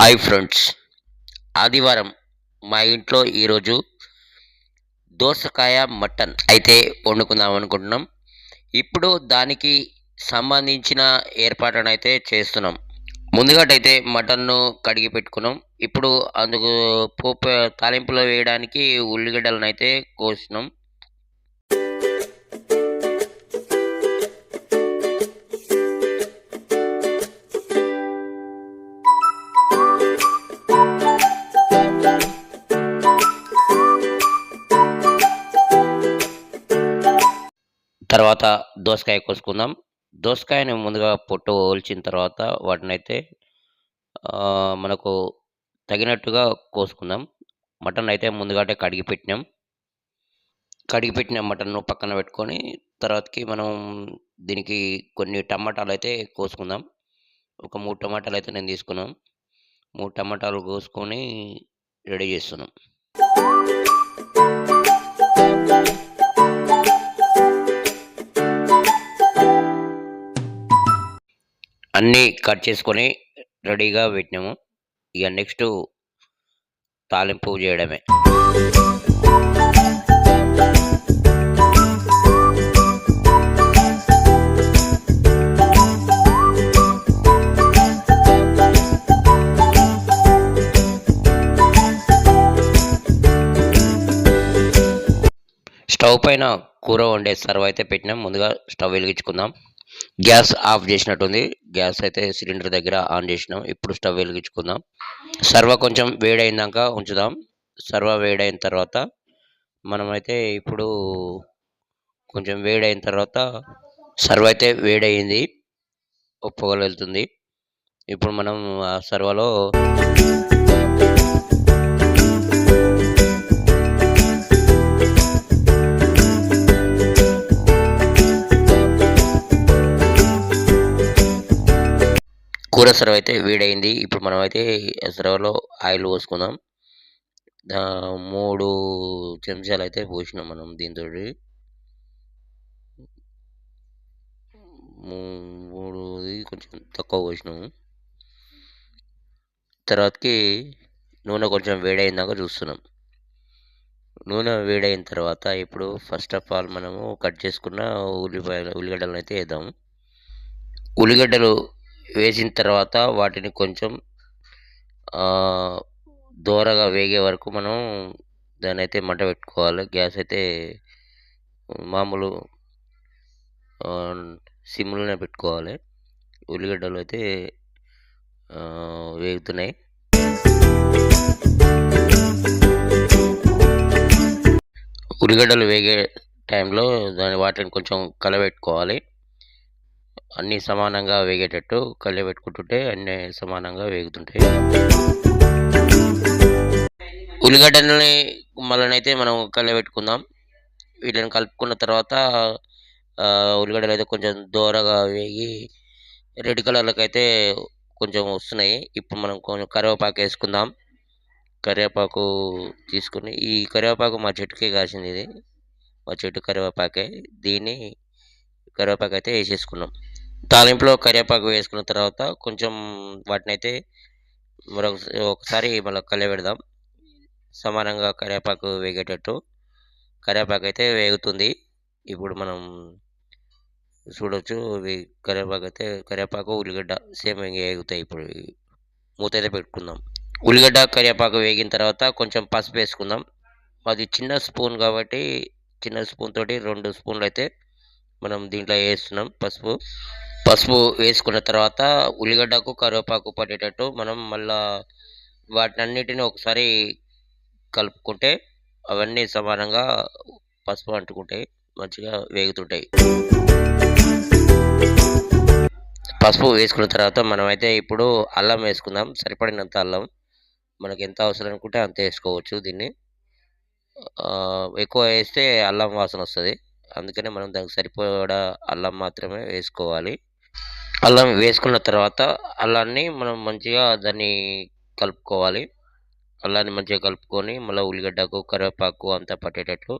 Hi friends. ఆదివారం మా ఇంట్లో ఈరోజు దోసకాయ మటన్ అయితే వండుకుందాం అనుకుంటున్నాం. ఇప్పుడు దానికి సంబంధించిన ఏర్పాట్లను అయితే చేస్తున్నాం. ముందుగాటైతే మటన్ను కడిగి పెట్టుకున్నాం. ఇప్పుడు అందుకు పోపు తాలింపులో వేయడానికి ఉల్లిగడ్డలను అయితే కోసినాం. తర్వాత దోసకాయ కోసుకుందాం. దోసకాయని ముందుగా పొట్టు ఒలిచిన తర్వాత వాటిని అయితే మనకు తగినట్టుగా కోసుకుందాం. మటన్ అయితే ముందుగాటే కడిగి పెట్టినాం. కడిగి పెట్టిన మటన్ను పక్కన పెట్టుకొని తర్వాతకి మనం దీనికి కొన్ని టమాటాలు అయితే కోసుకుందాం. ఒక మూడు టమాటాలు అయితే నేను తీసుకున్నాం. మూడు టమాటాలు కోసుకొని రెడీ చేస్తున్నాం. అన్నీ కట్ చేసుకొని రెడీగా పెట్టినాము. ఇక నెక్స్ట్ తాలింపు చేయడమే. స్టవ్ పైన కూర వండే సర్వ్ అయితే పెట్టినాం. ముందుగా స్టవ్ వెలిగించుకుందాం. గ్యాస్ ఆఫ్ చేసినట్టుంది. గ్యాస్ అయితే సిలిండర్ దగ్గర ఆన్ చేసినాం. ఇప్పుడు స్టవ్ వెలిగించుకుందాం. సర్వ కొంచెం వేడైందాక ఉంచుదాం. సర్వ వేడైన తర్వాత మనమైతే ఇప్పుడు కొంచెం వేడైన తర్వాత సర్వ అయితే వేడయింది. పొగలు వెళ్తుంది ఇప్పుడు మనం ఆ సర్వలో కూర సర్వ్ అయితే వేడైంది. ఇప్పుడు మనం అయితే సర్వలో ఆయిల్ పోసుకుందాం. మూడు చెంచాలు అయితే పోసినాం మనం దీంతో మూడుది కొంచెం తక్కువ పోసినాము తర్వాతకి నూనె కొంచెం వేడైందాక చూస్తున్నాం. నూనె వేడైన తర్వాత ఇప్పుడు ఫస్ట్ ఆఫ్ ఆల్ మనము కట్ చేసుకున్న ఉల్లిపాయలు ఉల్లిగడ్డలను అయితే వేద్దాం. ఉల్లిగడ్డలు వేసిన తర్వాత వాటిని కొంచెం దోరగా వేగే వరకు మనం దాని అయితే మంట పెట్టుకోవాలి. గ్యాస్ అయితే మామూలు సిమ్లోనే పెట్టుకోవాలి. ఉల్లిగడ్డలు అయితే వేగుతున్నాయి. ఉల్లిగడ్డలు వేగే టైంలో దాని వాటిని కొంచెం కలబెట్టుకోవాలి. అన్నీ సమానంగా వేగేటట్టు కలబెట్టుకుంటుంటే అన్నీ సమానంగా వేగుతుంటాయి. ఉల్లిగడ్డలని మళ్ళనైతే మనం కలబెట్టుకుందాం వీటిని కలుపుకున్న తర్వాత ఉల్లిగడ్డలు అయితే కొంచెం దోరగా వేగి రెడ్ కలర్లకు అయితే కొంచెం వస్తున్నాయి. ఇప్పుడు మనం కొంచెం కరివేపాకు వేసుకుందాం. కరివేపాకు తీసుకుని ఈ కరివేపాకు మా చెట్టుకే కాసింది ఇది. మా చెట్టు కరివేపాకే. దీన్ని కరివేపాకు అయితే వేసేసుకున్నాం. తాలింపులో కరివేపాకు వేసుకున్న తర్వాత కొంచెం వాటిని అయితే మరొక ఒకసారి మళ్ళీ కలబెడదాం సమానంగా కరివేపాకు వేగేటట్టు. కరివేపాకు అయితే వేగుతుంది. ఇప్పుడు మనం చూడొచ్చు ఇవి కరివేపాకు అయితే కరివేపాకు ఉల్లిగడ్డ సేమ్ వేగుతాయి ఇప్పుడు. మూత అయితే పెట్టుకుందాం. ఉల్లిగడ్డ కరివేపాకు వేగిన తర్వాత కొంచెం పసుపు వేసుకుందాం. అది చిన్న స్పూన్ కాబట్టి చిన్న స్పూన్ తోటి రెండు స్పూన్లు అయితే మనం దీంట్లో వేస్తున్నాం పసుపు. పసుపు వేసుకున్న తర్వాత ఉల్లిగడ్డకు కరివేపాకు పట్టేటట్టు మనం మళ్ళా వాటినన్నిటిని ఒకసారి కలుపుకుంటే అవన్నీ సమానంగా పసుపు అంటుకుంటాయి మంచిగా వేగుతుంటాయి. పసుపు వేసుకున్న తర్వాత మనమైతే ఇప్పుడు అల్లం వేసుకుందాం. సరిపడినంత అల్లం. మనకి ఎంత అవసరం అనుకుంటే అంత వేసుకోవచ్చు దీన్ని. ఎక్కువ వేస్తే అల్లం వాసన వస్తుంది. అందుకనే మనం దానికి సరిపడా అల్లం మాత్రమే వేసుకోవాలి. అల్లం వేసుకున్న తర్వాత అల్లాన్ని మనం మంచిగా దాన్ని కలుపుకోవాలి అల్లాన్ని మంచిగా కలుపుకొని మళ్ళీ ఉల్లిగడ్డకు కరివేపాకు అంతా పట్టేటట్లు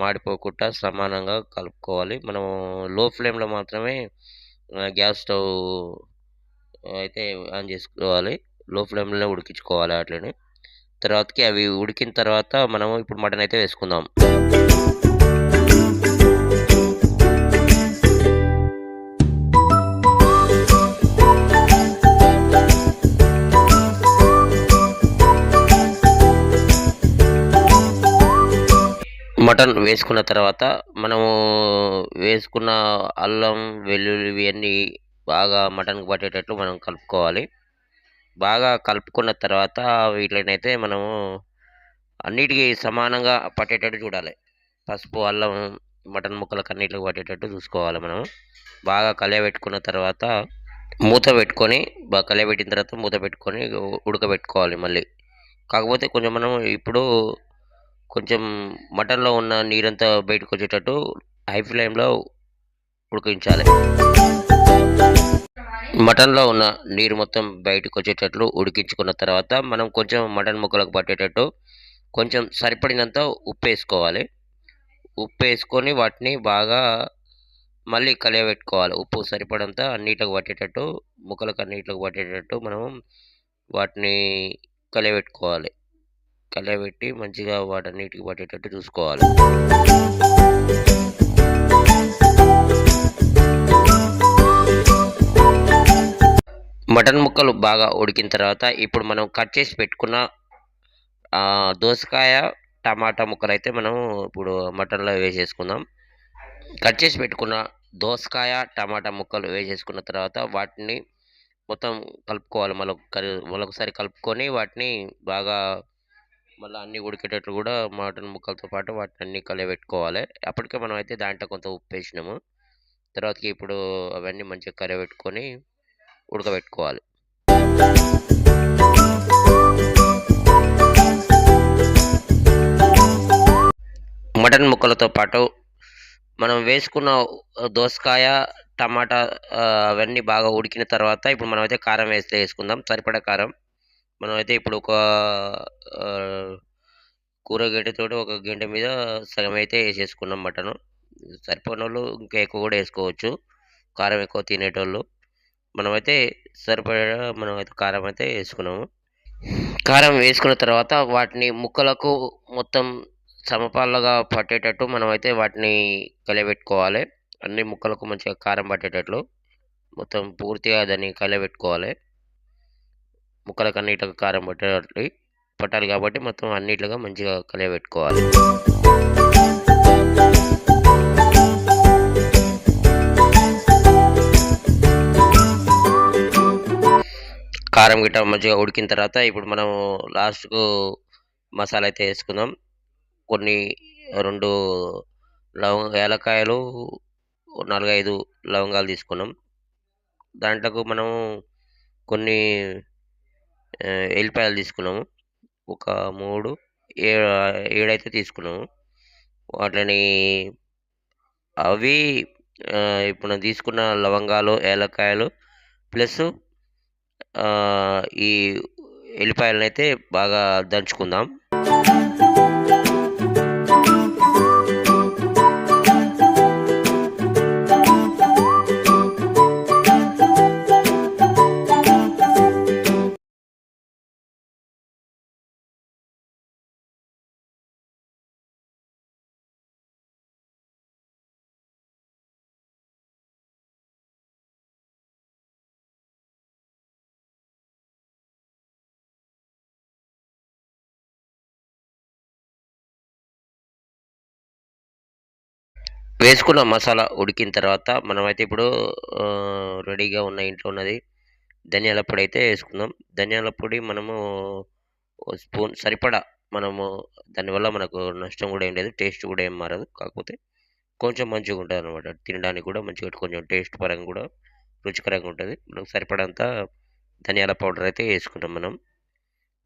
మాడిపోకుండా సమానంగా కలుపుకోవాలి మనము లో ఫ్లేమ్లో మాత్రమే గ్యాస్ స్టవ్ అయితే ఆన్ చేసుకోవాలి లో ఫ్లేమ్‌లోనే ఉడికించుకోవాలి అట్లనే. తర్వాతకి అవి ఉడికిన తర్వాత మనము ఇప్పుడు మటన్ అయితే వేసుకుందాం. మటన్ వేసుకున్న తర్వాత మనము వేసుకున్న అల్లం, వెల్లుల్లి ఇవన్నీ బాగా మటన్‌కి పట్టేటట్లు మనం కలుపుకోవాలి. బాగా కలుపుకున్న తర్వాత వీటినైతే మనము అన్నిటికి సమానంగా పట్టేటట్టు చూడాలి. పసుపు, అల్లం మటన్ ముక్కలకు అన్నిటికి పట్టేటట్టు చూసుకోవాలి మనం. బాగా కలియబెట్టుకున్న తర్వాత మూత పెట్టుకొని బాగా కలియబెట్టిన తర్వాత మూత పెట్టుకొని ఉడకబెట్టుకోవాలి మళ్ళీ. కాకపోతే కొంచెం మనం ఇప్పుడు కొంచెం మటన్‌లో ఉన్న నీరంతా బయటకొచ్చేటట్టు హై ఫ్లేమ్‌లో ఉడికించాలి. మటన్‌లో ఉన్న నీరు మొత్తం బయటకొచ్చేటట్లు ఉడికించుకున్న తర్వాత మనం కొంచెం మటన్ ముక్కలకు పట్టేటట్టు కొంచెం సరిపడినంత ఉప్పు వేసుకోవాలి ఉప్పు వేసుకొని వాటిని బాగా మళ్ళీ కలియబెట్టుకోవాలి. ఉప్పు సరిపడంత అన్నిట్లికి పట్టేటట్టు ముక్కలకు అన్నిటికి పట్టేటట్టు మనం వాటిని కలియబెట్టుకోవాలి. కలయబెట్టి మంచిగా వాటన్నిటికి పట్టేటట్టు చూసుకోవాలి. మటన్ ముక్కలు బాగా ఉడికిన తర్వాత ఇప్పుడు మనం కట్ చేసి పెట్టుకున్న దోసకాయ, టమాటా ముక్కలైతే మనం ఇప్పుడు మటన్‌లో వేసేసుకుందాం. కట్ చేసి పెట్టుకున్న దోసకాయ, టమాటా ముక్కలు వేసేసుకున్న తర్వాత వాటిని మొత్తం కలుపుకోవాలి. మళ్ళీ మళ్ళొకసారి కలుపుకొని వాటిని బాగా మళ్ళీ అన్నీ ఉడికేటట్లు కూడా మటన్ ముక్కలతో పాటు వాటిని అన్నీ కలియబెట్టుకోవాలి. అప్పటికే మనం అయితే దాంట్లో కొంత ఉప్పు వేసినాము తర్వాతకి ఇప్పుడు అవన్నీ మంచిగా కలియబెట్టుకొని ఉడకబెట్టుకోవాలి. మటన్ ముక్కలతో పాటు మనం వేసుకున్న దోసకాయ, టమాటా అవన్నీ బాగా ఉడికిన తర్వాత ఇప్పుడు మనమైతే కారం వేస్తే వేసుకుందాం. సరిపడా కారం. మనమైతే ఇప్పుడు ఒక కూర గంటతో ఒక గంట మీద సగం అయితే వేసేసుకున్నాం మటను. సరిపోనోళ్ళు ఇంకా ఎక్కువ కూడా వేసుకోవచ్చు కారం ఎక్కువ తినేటోళ్ళు. మనమైతే సరిపడా మనమైతే కారం అయితే వేసుకున్నాము కారం వేసుకున్న తర్వాత వాటిని ముక్కలకు మొత్తం సమపాలుగా పట్టేటట్టు మనమైతే వాటిని కలియబెట్టుకోవాలి. అన్ని ముక్కలకు మంచిగా కారం పట్టేటట్లు మొత్తం పూర్తిగా దాన్ని కలియబెట్టుకోవాలి. ముక్కలకు అన్నిటికి కారం పట్టేటట్లు పట్టాలి కాబట్టి మొత్తం అన్నిట్లుగా మంచిగా కలియబెట్టుకోవాలి. కారం గిట్ట మంచిగా ఉడికిన తర్వాత ఇప్పుడు మనం లాస్ట్‌కు మసాలా అయితే వేసుకుందాం కొన్ని రెండు లవంగ ఏలకాయలు నాలుగైదు లవంగాలు తీసుకున్నాం. దాంట్లోకి మనం కొన్ని ఎల్లిపాయలు తీసుకున్నాము. ఒక మూడు ఏడు ఏడైతే తీసుకున్నాము. వాటిని అవి ఇప్పుడు తీసుకున్న లవంగాలు, యాలక్కాయలు ప్లస్ ఈ ఎల్లిపాయలనైతే బాగా దంచుకుందాం. వేసుకున్న మసాలా ఉడికిన తర్వాత మనమైతే ఇప్పుడు రెడీగా ఉన్న ఇంట్లో ఉన్నది ధనియాల పొడి అయితే వేసుకుందాం ధనియాల పొడి మనము స్పూన్ సరిపడా మనము దానివల్ల మనకు నష్టం కూడా ఏం లేదు. టేస్ట్ కూడా ఏం మారదు. కాకపోతే కొంచెం మంచిగా ఉంటుంది అనమాట తినడానికి కూడా మంచిగా కొంచెం టేస్ట్ పరంగా కూడా రుచికరంగా ఉంటుంది మనకు సరిపడంత ధనియాల పౌడర్ అయితే వేసుకుంటాం మనం.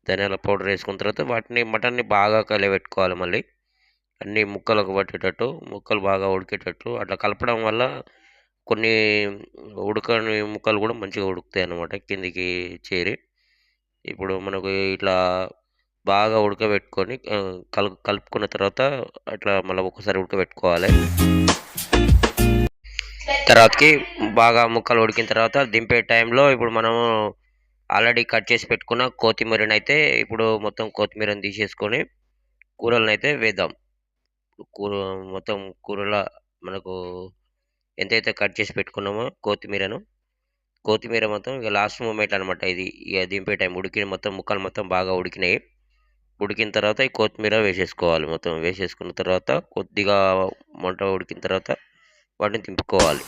ధనియాల పౌడర్ వేసుకున్న తర్వాత వాటిని మటన్‌ని బాగా కలిపెట్టుకోవాలి మళ్ళీ. అన్నీ ముక్కలకు పట్టేటట్టు, ముక్కలు బాగా ఉడికేటట్టు అట్లా కలపడం వల్ల కొన్ని ఉడకని ముక్కలు కూడా మంచిగా ఉడుకుతాయి అన్నమాట కిందికి చేరి. ఇప్పుడు మనకు ఇట్లా బాగా ఉడకబెట్టుకొని కలు కలుపుకున్న తర్వాత అట్లా మళ్ళీ ఒక్కసారి ఉడకబెట్టుకోవాలి. తర్వాతకి బాగా ముక్కలు ఉడికిన తర్వాత దింపే టైంలో ఇప్పుడు మనము ఆల్రెడీ కట్ చేసి పెట్టుకున్న కొత్తిమీరని అయితే ఇప్పుడు మొత్తం కొత్తిమీరని తీసేసుకొని కూరలను అయితే వేద్దాం కూర మొత్తం కూరల మనకు ఎంతైతే కట్ చేసి పెట్టుకున్నామో కొత్తిమీరను కొత్తిమీర మొత్తం ఇక లాస్ట్ మూమెంట్ అనమాట ఇది. ఇక దింపే టైం ఉడికిన మొత్తం ముక్కలు మొత్తం బాగా ఉడికినాయి. ఉడికిన తర్వాత ఈ కొత్తిమీర వేసేసుకోవాలి మొత్తం. వేసేసుకున్న తర్వాత కొద్దిగా మంట ఉడికిన తర్వాత వాటిని దింపుకోవాలి